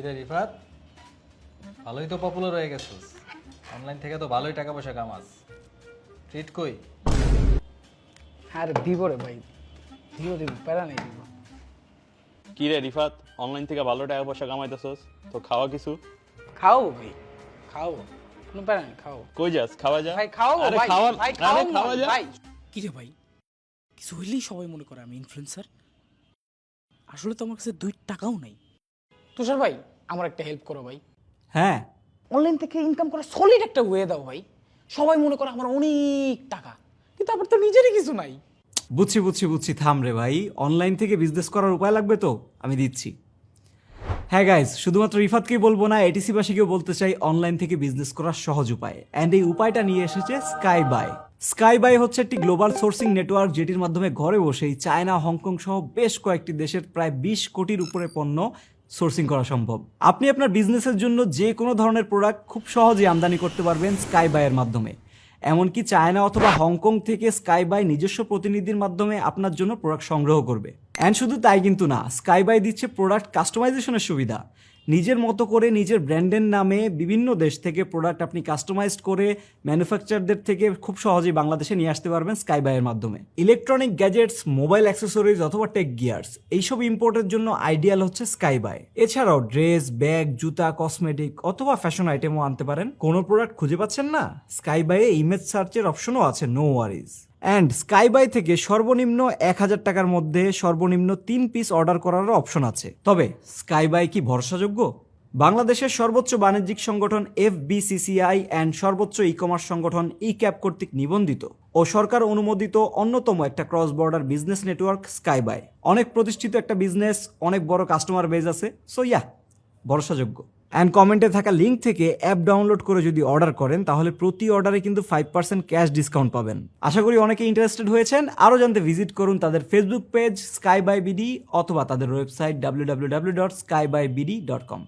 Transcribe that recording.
কিরে রিফাত? ভালোই তো পপুলার হয়ে গেছিস। অনলাইন থেকে তো ভালোই টাকা পয়সা কামাস। ট্রিট কই? আরে দিব রে ভাই। দিব দিব প্যারা নেই দিব। কি রে রিফাত অনলাইন থেকে ভালো টাকা পয়সা কামাইতেছস? তো খাওয়া কিছু? খাও ভাই। খাও কোনো প্যারা নেই খাও কই যাস? খাওয়া যা। ভাই খাও আরে ভাই। খাওয়া ভাই খাও খাওয়া যা। ভাই। কি রে ভাই কিছু হইলেই সবাই মনে করে আমি ইনফ্লুয়েন্সার আসলে তো আমার কাছে দুই টাকাও নাই। তুষার ভাই আমার একটা হেল্প করো ভাই। হ্যাঁ। অনলাইন থেকে ইনকাম করা সলিড একটা ওয়ে দাও ভাই। সবাই মনে করে আমার অনেক টাকা কিন্তু আমার তো নিজেরই কিছু নাই। বুঝছি বুঝছি বুঝছি থাম রে ভাই। অনলাইন থেকে বিজনেস করার উপায় লাগবে তো? আমি দিচ্ছি। হ্যাঁ গাইজ শুধুমাত্র রিফাতকেই বলব না এটিসি এটিসিবাসীকেও বলতে চাই অনলাইন থেকে বিজনেস করার সহজ উপায়। অ্যান্ড এই উপায়টা নিয়ে এসেছে স্কাই বাই স্কাই বাই হচ্ছে একটি গ্লোবাল সোর্সিং নেটওয়ার্ক যেটির মাধ্যমে ঘরে বসেই চায়না হংকং সহ বেশ কয়েকটি দেশের প্রায় বিশ কোটির উপরে পণ্য সোর্সিং করা সম্ভব। আপনি আপনার বিজনেসের জন্য যে কোনো ধরনের প্রোডাক্ট খুব সহজেই আমদানি করতে পারবেন স্কাই বাইয়ের মাধ্যমে। এমনকি চায়না অথবা হংকং থেকে স্কাই বাই নিজস্ব প্রতিনিধির মাধ্যমে আপনার জন্য প্রোডাক্ট সংগ্রহ করবে। অ্যান্ড শুধু তাই কিন্তু না স্কাই বাই দিচ্ছে প্রোডাক্ট কাস্টমাইজেশনের সুবিধা। নিজের মতো করে নিজের ব্র্যান্ডের নামে বিভিন্ন দেশ থেকে প্রোডাক্ট আপনি কাস্টমাইজ করে ম্যানুফ্যাকচারদের থেকে খুব সহজেই বাংলাদেশে নিয়ে আসতে পারবেন স্কাই বাইয়ের মাধ্যমে। ইলেকট্রনিক গ্যাজেটস মোবাইল অ্যাক্সেসরিজ অথবা টেক গিয়ার্স এইসব ইম্পোর্টের জন্য আইডিয়াল হচ্ছে স্কাই বাই এছাড়াও ড্রেস ব্যাগ জুতা কসমেটিক অথবা ফ্যাশন আইটেমও আনতে পারেন। কোনো প্রোডাক্ট খুঁজে পাচ্ছেন না? স্কাই বাইয়ে ইমেজ সার্চের অপশনও আছে নো ওয়ারিজ অ্যান্ড স্কাইবাই থেকে সর্বনিম্ন এক হাজার টাকার মধ্যে সর্বনিম্ন তিন পিস অর্ডার করারও অপশন আছে। তবে স্কাইবাই কি ভরসাযোগ্য? বাংলাদেশের সর্বোচ্চ বাণিজ্যিক সংগঠন এফ বিসিসিআই অ্যান্ড সর্বোচ্চ ই কমার্স সংগঠন ই ক্যাপ কর্তৃক নিবন্ধিত ও সরকার অনুমোদিত অন্যতম একটা cross border business network Sky Buy অনেক প্রতিষ্ঠিত একটা বিজনেস অনেক বড় কাস্টমার বেজ আছে। সো ইয়া ভরসাযোগ্য। অ্যান্ড কমেন্টে থাকা লিঙ্ক থেকে অ্যাপ ডাউনলোড করে যদি অর্ডার করেন, তাহলে প্রতি অর্ডারে কিন্তু ফাইভ পার্সেন্ট ক্যাশ ডিসকাউন্ট পাবেন। আশা করি অনেকে ইন্টারেস্টেড হয়েছেন। আরও জানতে ভিজিট করুন তাদের Facebook page Sky Buy BD অথবা তাদের website W W W dot Sky Buy BD dot com